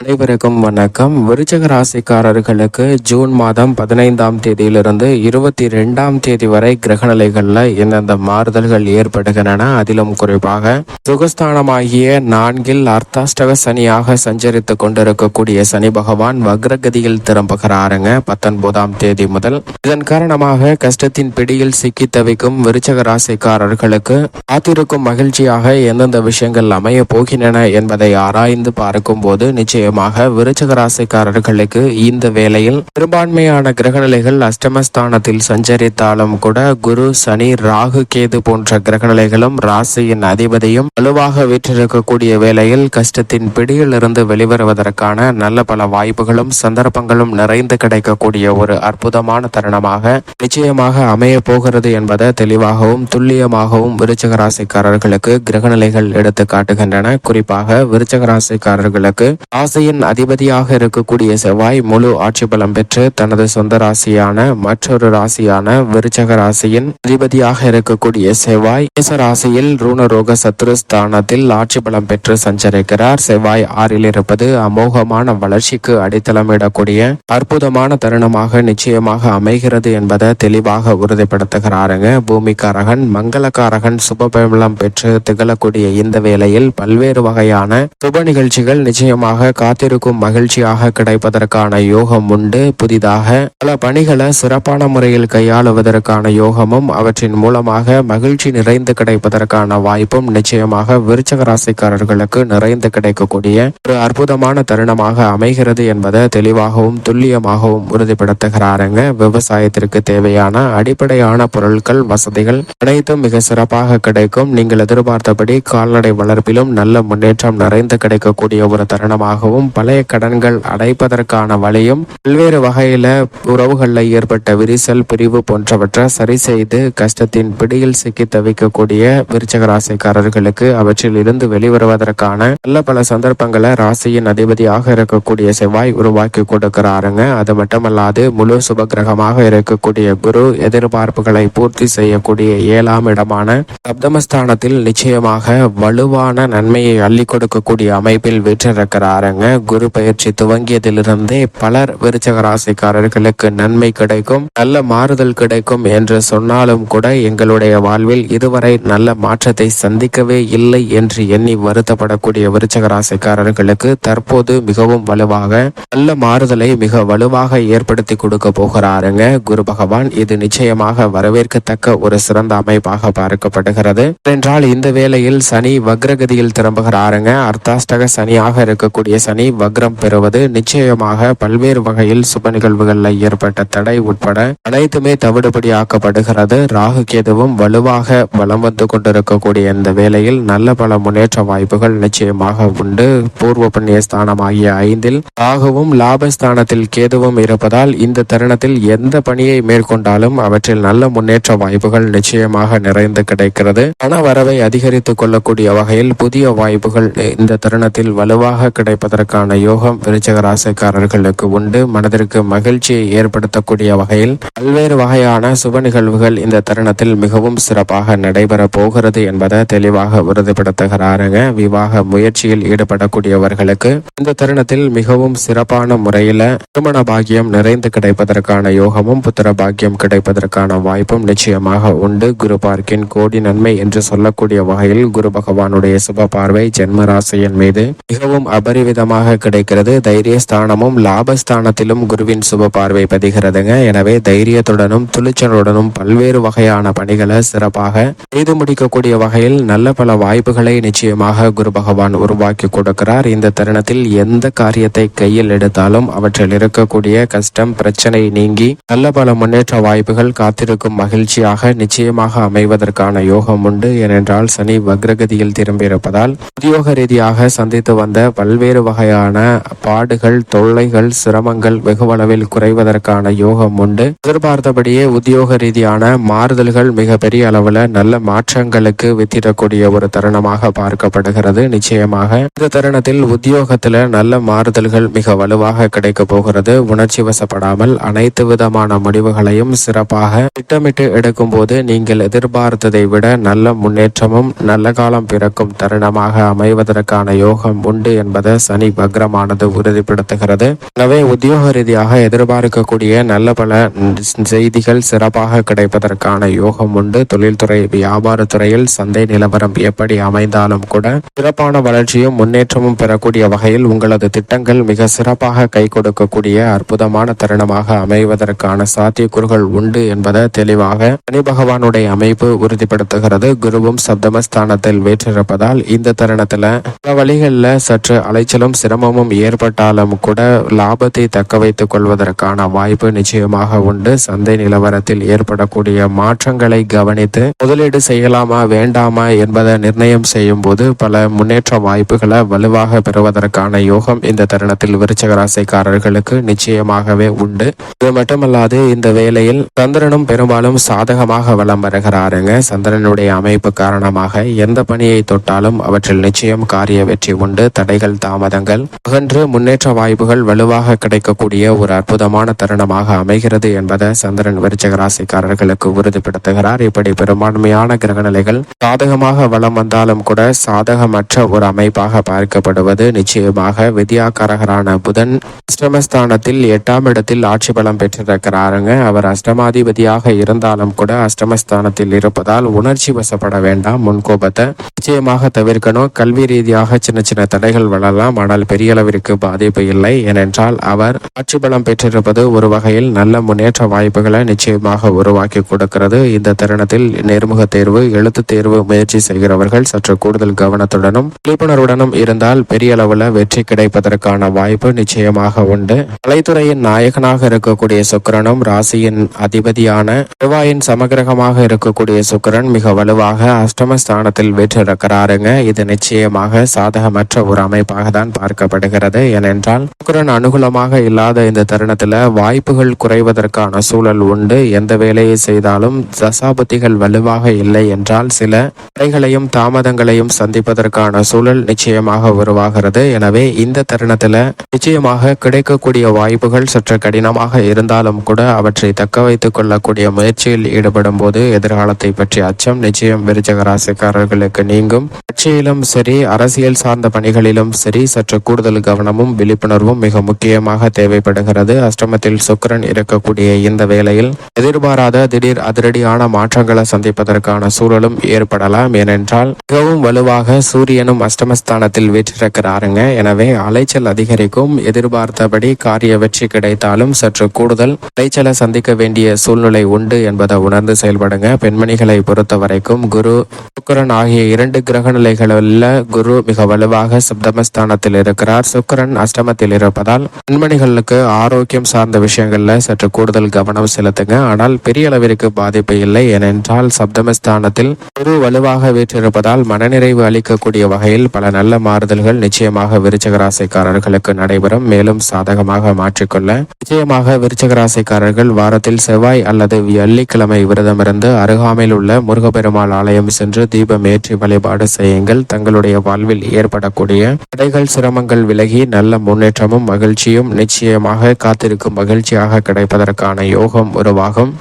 அனைவருக்கும் வணக்கம். விருச்சக ராசிக்காரர்களுக்கு ஜூன் மாதம் பதினைந்தாம் தேதியிலிருந்து இருபத்தி ரெண்டாம் தேதி வரை கிரகநிலைகள்ல எந்தெந்த மாறுதல்கள் ஏற்படுகின்றன அதிலும் குறிப்பாக சுகஸ்தானமாகிய நான்கில் அர்த்தாஷ்டக சனியாக சஞ்சரித்துக் கொண்டிருக்கக்கூடிய சனி பகவான் வக்ரகதியில் திரும்புகிறாருங்க. பத்தொன்பதாம் தேதி முதல். இதன் காரணமாக கஷ்டத்தின் பிடியில் சிக்கி தவிக்கும் விருச்சக ராசிக்காரர்களுக்கு காத்திருக்கும் மகிழ்ச்சியாக எந்தெந்த விஷயங்கள் அமைய போகின்றன என்பதை ஆராய்ந்து பார்க்கும்போது நிச்சயமாக விருச்சக ராசிக்காரர்களுக்கு இந்த வேளையில் பெரும்பான்மையான கிரகநிலைகள் அஷ்டமஸ்தானத்தில் சஞ்சரித்தாலும் கூட குரு சனி ராகு கேது போன்ற கிரகநிலைகளும் ராசியின் அதிபதியும் வலுவாக வீற்றிருக்கக்கூடிய வேளையில் கஷ்டத்தின் பிடியிலிருந்து வெளிவருவதற்கான நல்ல பல வாய்ப்புகளும் சந்தர்ப்பங்களும் நிறைந்து கிடைக்கக்கூடிய ஒரு அற்புதமான தருணமாக நிச்சயமாக அமைய போகிறது என்பதை தெளிவாகவும் துல்லியமாகவும் விருச்சக ராசிக்காரர்களுக்கு கிரகநிலைகள் எடுத்து காட்டுகின்றன. குறிப்பாக விருச்சக ராசிக்காரர்களுக்கு ராசி ராசியின் அதிபதியாக இருக்கக்கூடிய செவ்வாய் முழு ஆட்சி பலம் பெற்று தனது சொந்த ராசியான மற்றொரு ராசியான விருச்சக ராசியின் அதிபதியாக இருக்கக்கூடிய செவ்வாய் மேச ராசியில் ரூணரோக சத்துருஸ்தானத்தில் ஆட்சி பலம் பெற்று சஞ்சரிக்கிறார். செவ்வாய் ஆறில் இருப்பது அமோகமான வளர்ச்சிக்கு அடித்தளமிடக்கூடிய அற்புதமான தருணமாக நிச்சயமாக அமைகிறது என்பதை தெளிவாக உறுதிப்படுத்துகிறாருங்க. பூமிக்காரகன் மங்களக்காரகன் சுபபலம் பெற்று திகழக்கூடிய இந்த வேளையில் பல்வேறு வகையான சுப நிகழ்ச்சிகள் நிச்சயமாக காத்திருக்கும் மகிழ்ச்சியாக கிடைப்பதற்கான யோகம் உண்டு. புதிதாக பல பணிகளை சிறப்பான முறையில் கையாளுவதற்கான யோகமும் அவற்றின் மூலமாக மகிழ்ச்சி நிறைந்து கிடைப்பதற்கான வாய்ப்பும் நிச்சயமாக விருச்சக ராசிக்காரர்களுக்கு நிறைந்து கிடைக்கக்கூடிய ஒரு அற்புதமான தருணமாக அமைகிறது என்பதை தெளிவாகவும் துல்லியமாகவும் உறுதிப்படுத்துகிறாருங்க. விவசாயத்திற்கு தேவையான அடிப்படையான பொருட்கள் வசதிகள் அனைத்தும் மிக சிறப்பாக கிடைக்கும். நீங்கள் எதிர்பார்த்தபடி கால்நடை வளர்ப்பிலும் நல்ல முன்னேற்றம் நிறைந்து கிடைக்கக்கூடிய ஒரு தருணமாகவும் பழைய கடன்கள் அடைப்பதற்கான வழியும் பல்வேறு வகையில உறவுகளில் ஏற்பட்ட விரிசல் பிரிவு போன்றவற்றை சரி செய்து கஷ்டத்தின் பிடியில் சிக்கி தவிக்கக்கூடிய விருச்சக ராசிக்காரர்களுக்கு அவற்றில் இருந்து வெளிவருவதற்கான நல்ல பல சந்தர்ப்பங்களை ராசியின் அதிபதியாக இருக்கக்கூடிய செவ்வாய் உருவாக்கி கொடுக்கிறாருங்க. அது மட்டுமல்லாது முழு சுப கிரகமாக இருக்கக்கூடிய குரு எதிர்பார்ப்புகளை பூர்த்தி செய்யக்கூடிய ஏழாம் இடமான சப்தமஸ்தானத்தில் நிச்சயமாக வலுவான நன்மையை அள்ளி கொடுக்கக்கூடிய அமைப்பில் வீற்றிருக்கிறாருங்க. குரு பயிற்சி துவங்கியதிலிருந்தே பலர் விருச்சக ராசிக்காரர்களுக்கு நன்மை கிடைக்கும் நல்ல மாறுதல் கிடைக்கும் என்று சொன்னாலும் கூட எங்களுடைய வாழ்வில் இதுவரை நல்ல மாற்றத்தை சந்திக்கவே இல்லை என்று எண்ணி வருத்தப்படக்கூடிய விருச்சக ராசிக்காரர்களுக்கு தற்போது மிகவும் வலுவாக நல்ல மாறுதலை மிக வலுவாக ஏற்படுத்தி கொடுக்க போகிறாருங்க. குரு பகவான் இது நிச்சயமாக வரவேற்கத்தக்க ஒரு சிறந்த அமைப்பாக பார்க்கப்படுகிறது. என்றால் இந்த வேளையில் சனி வக்ரகதியில் திரும்புகிறாருங்க. அர்த்தாஷ்டக சனியாக இருக்கக்கூடிய சனி வக்ரம் பெறுவது நிச்சயமாக பல்வேறு வகையில் சுப நிகழ்வுகளில் ஏற்பட்ட தடை உட்பட அனைத்துமே தவிடுபடி ஆக்கப்படுகிறது. ராகு கேதுவும் வலுவாக வலம் வந்து கொண்டிருக்கக்கூடிய இந்த வேளையில் நல்ல பல முன்னேற்ற வாய்ப்புகள் நிச்சயமாக உண்டு. பூர்வ புண்ணிய ஸ்தானம் ஆகிய ஐந்தில் ராகுவும் லாபஸ்தானத்தில் கேதுவும் இருப்பதால் இந்த தருணத்தில் எந்த பணியை மேற்கொண்டாலும் அவற்றில் நல்ல முன்னேற்ற வாய்ப்புகள் நிச்சயமாக நிறைந்து கிடைக்கிறது. பண வரவை அதிகரித்துக் கொள்ளக்கூடிய வகையில் புதிய வாய்ப்புகள் இந்த தருணத்தில் வலுவாக கிடைப்பதற்கு கிடைப்பதற்கான யோகம் விருச்சக ராசிக்காரர்களுக்கு உண்டு. மனதிற்கு மகிழ்ச்சியை ஏற்படுத்தக்கூடிய வகையில் பல்வேறு வகையான சுப நிகழ்வுகள் இந்த தருணத்தில் மிகவும் சிறப்பாக நடைபெற போகிறது என்பதை தெளிவாக உறுதிப்படுத்துகிறாருங்க. விவாக முயற்சியில் ஈடுபடக்கூடியவர்களுக்கு இந்த தருணத்தில் மிகவும் சிறப்பான முறையில திருமண பாக்கியம் நிறைந்து கிடைப்பதற்கான யோகமும் புத்திர பாக்கியம் கிடைப்பதற்கான வாய்ப்பும் நிச்சயமாக உண்டு. குரு பார்க்கின் கோடி நன்மை என்று சொல்லக்கூடிய வகையில் குரு பகவானுடைய சுப பார்வை ஜென்ம ராசியின் மீது மிகவும் அபரிவிதமாக கிடைக்கிறது. தைரிய ஸ்தானமும் லாபஸ்தானத்திலும் குருவின் சுப பார்வை பதிகிறதுங்க. எனவே தைரியத்துடனும் துளிச்சலுடனும் பல்வேறு வகையான பணிகளை சிறப்பாக செய்து முடிக்கக்கூடிய வகையில் நல்ல பல வாய்ப்புகளை நிச்சயமாக குரு பகவான் உருவாக்கி கொடுக்கிறார். இந்த தருணத்தில் எந்த காரியத்தை கையில் எடுத்தாலும் அவற்றில் இருக்கக்கூடிய கஷ்டம் பிரச்சனை நீங்கி நல்ல பல முன்னேற்ற வாய்ப்புகள் காத்திருக்கும் மகிழ்ச்சியாக நிச்சயமாக அமைவதற்கான யோகம் உண்டு. ஏனென்றால் சனி வக்ரகதியில் திரும்பியிருப்பதால் உத்தியோக ரீதியாக சந்தித்து வந்த பல்வேறு வகையான பாடுகள் தொல்லைகள் சிரமங்கள் வெகுவளவில் குறைவதற்கான யோகம் உண்டு. எதிர்பார்த்தபடியே உத்தியோக ரீதியான மாறுதல்கள் மிகப்பெரிய அளவில் நல்ல மாற்றங்களுக்கு வித்திடக்கூடிய ஒரு தருணமாக பார்க்கப்படுகிறது. நிச்சயமாக இந்த தருணத்தில் உத்தியோகத்தில் நல்ல மாறுதல்கள் மிக வலுவாக கிடைக்க போகிறது. உணர்ச்சி வசப்படாமல் அனைத்து விதமான முடிவுகளையும் சிறப்பாக திட்டமிட்டு எடுக்கும் போது நீங்கள் எதிர்பார்த்ததை விட நல்ல முன்னேற்றமும் நல்ல காலம் பிறக்கும் தருணமாக அமைவதற்கான யோகம் உண்டு என்பதை சனி சனி வக்ரமானது உறுதிப்படுத்துகிறது. எனவே உத்தியோக ரீதியாக எதிர்பார்க்கக்கூடிய நல்ல பல செய்திகள் சிறப்பாக கிடைப்பதற்கான யோகம் உண்டு. தொழில்துறை வியாபாரத்துறையில் சந்தை நிலவரம் எப்படி அமைந்தாலும் கூட சிறப்பான வளர்ச்சியும் முன்னேற்றமும் பெறக்கூடிய வகையில் உங்களது திட்டங்கள் மிக சிறப்பாக கை கொடுக்கக்கூடிய அற்புதமான தருணமாக அமைவதற்கான சாத்தியக்கூறுகள் உண்டு என்பதை தெளிவாக சனி பகவானுடைய அமைப்பு உறுதிப்படுத்துகிறது. குருவும் சப்தமஸ்தானத்தில் வேற்றிருப்பதால் இந்த தருணத்துல பல வழிகளில் சற்று அலைச்சலும் சிரமமும் ஏற்பட்டாலும் கூட லாபத்தை தக்க வைத்துக் கொள்வதற்கான வாய்ப்பு நிச்சயமாக உண்டு. சந்தை நிலவரத்தில் ஏற்படக்கூடிய மாற்றங்களை கவனித்து முதலீடு செய்யலாமா வேண்டாமா என்பதை நிர்ணயம் செய்யும் போது பல முன்னேற்ற வாய்ப்புகளை வலுவாக பெறுவதற்கான யோகம் இந்த தருணத்தில் விருச்சக ராசிக்காரர்களுக்கு நிச்சயமாகவே உண்டு. இது மட்டுமல்லாது இந்த வேளையில் சந்திரனும் பெரும்பாலும் சாதகமாக வலம் வருகிறாருங்க. சந்திரனுடைய அமைப்பு காரணமாக எந்த பணியை தொட்டாலும் அவற்றில் நிச்சயம் காரிய வெற்றி உண்டு. தடைகள் தாமதங்கள் அகன்று முன்னேற்ற வாய்ப்புகள் வலுவாக கிடைக்கக்கூடிய ஒரு அற்புதமான தருணமாக அமைகிறது என்பதை சந்திரன் விருச்சக ராசிக்காரர்களுக்கு உறுதிப்படுத்துகிறார். இப்படி பெரும்பான்மையான கிரகநிலைகள் சாதகமாக வளம் வந்தாலும் கூட சாதகமற்ற ஒரு அமைப்பாக பார்க்கப்படுவது நிச்சயமாக வித்யாகாரகரான புதன் அஷ்டமஸ்தானத்தில் எட்டாம் இடத்தில் ஆட்சி பலம் பெற்றிருக்கிறாருங்க. அவர் அஷ்டமாதிபதியாக இருந்தாலும் கூட அஷ்டமஸ்தானத்தில் இருப்பதால் உணர்ச்சி வசப்பட வேண்டாம். முன்கோபத்தை நிச்சயமாக தவிர்க்கணும். கல்வி ரீதியாக சின்ன சின்ன தடைகள் வளரலாம் ஆனால் பெரிய அளவிற்கு பாதிப்பு இல்லை. ஏனென்றால் அவர் ஆட்சி பலம் பெற்றிருப்பது ஒரு வகையில் நல்ல முன்னேற்ற வாய்ப்புகளை நிச்சயமாக உருவாக்கி கொடுக்கிறது. இந்த தருணத்தில் நேர்முக தேர்வு எழுத்து தேர்வு முயற்சி செய்கிறவர்கள் சற்று கூடுதல் கவனத்துடனும் விழிப்புணர்வுடனும் இருந்தால் பெரிய அளவுல வெற்றி கிடைப்பதற்கான வாய்ப்பு நிச்சயமாக உண்டு. கலைத்துறையின் நாயகனாக இருக்கக்கூடிய சுக்கரனும் ராசியின் அதிபதியான செவ்வாயின் சமகிரகமாக இருக்கக்கூடிய சுக்கிரன் மிக வலுவாக அஷ்டமஸ்தானத்தில் வீற்றிருக்கிறாருங்க இது நிச்சயமாக சாதகமற்ற ஒரு அமைப்பாக தான் பார்க்கப்படுகிறது ஏனென்றால் சுக்கரன் அனுகூலமாக இல்லாத இந்த தருணத்துல வாய்ப்புகள் குறைவதற்கான சூழல் உண்டு. எந்த வேலையை செய்தாலும் தசாபுத்திகள் வலுவாக இல்லை என்றால் சில தடைகளையும் தாமதங்களையும் சந்திப்பதற்கான சூழல் நிச்சயமாக உருவாகிறது. எனவே இந்த தருணத்துல நிச்சயமாக கிடைக்கக்கூடிய வாய்ப்புகள் சற்று கடினமாக இருந்தாலும் கூட அவற்றை தக்க வைத்துக் கொள்ளக்கூடிய முயற்சியில் ஈடுபடும் போது எதிர்காலத்தை பற்றிய அச்சம் நிச்சயம் விருச்சக ராசிக்காரர்களுக்கு நீங்கும். கட்சியிலும் சரி அரசியல் சார்ந்த பணிகளிலும் சரி சற்று கூடுதல் கவனமும் விழிப்புணர்வும் மிக முக்கியமாக தேவைப்படுகிறது. அஷ்டமத்தில் சுக்கிரன் இருக்கக்கூடிய இந்த வேளையில் எதிர்பாராத திடீர் அதிரடியான மாற்றங்களை சந்திப்பதற்கான சூழலும் ஏற்படலாம். ஏனென்றால் மிகவும் வலுவாக சூரியனும் அஷ்டமஸ்தானத்தில் வீற்றிருக்கிறாருங்க. எனவே அலைச்சல் அதிகரிக்கும். எதிர்பார்த்தபடி காரிய வெற்றி கிடைத்தாலும் சற்று கூடுதல் அலைச்சலை சந்திக்க வேண்டிய சூழ்நிலை உண்டு என்பதை உணர்ந்து செயல்படுங்க. பெண்மணிகளை பொறுத்த வரைக்கும் குரு சுக்கரன் ஆகிய இரண்டு கிரக நிலைகளில் குரு மிக வலுவாக சப்தமஸ்தானத்தில் செய்திருக்கிறார் சுக்கரன் அஷ்டமத்தில் இருப்பதால் பெண்மணிகளுக்கு ஆரோக்கியம் சார்ந்த விஷயங்கள்ல சற்று கூடுதல் கவனம் செலுத்துங்க. ஆனால் பெரிய அளவிற்கு பாதிப்பு இல்லை. ஏனென்றால் சப்தமஸ்தானத்தில் குரு வலுவாக வீற்றிருப்பதால் மனநிறைவு அளிக்கக்கூடிய வகையில் பல நல்ல மாறுதல்கள் நிச்சயமாக விருச்சகராசிக்காரர்களுக்கு நடைபெறும். மேலும் சாதகமாக மாற்றிக்கொள்ள நிச்சயமாக விருச்சகராசிக்காரர்கள் வாரத்தில் செவ்வாய் அல்லது வெள்ளிக்கிழமை விரதமிருந்து அருகாமையில் உள்ள முருகப்பெருமாள் ஆலயம் சென்று தீபம் ஏற்றி வழிபாடு செய்யுங்கள். தங்களுடைய வாழ்வில் ஏற்படக்கூடிய தடைகள் சிரமங்கள் விலகி நல்ல முன்னேற்றமும் மகிழ்ச்சியும் நிச்சயமாக காத்திருக்கும் மகிழ்ச்சியாக கிடைப்பதற்கான யோகம் உருவாகும்.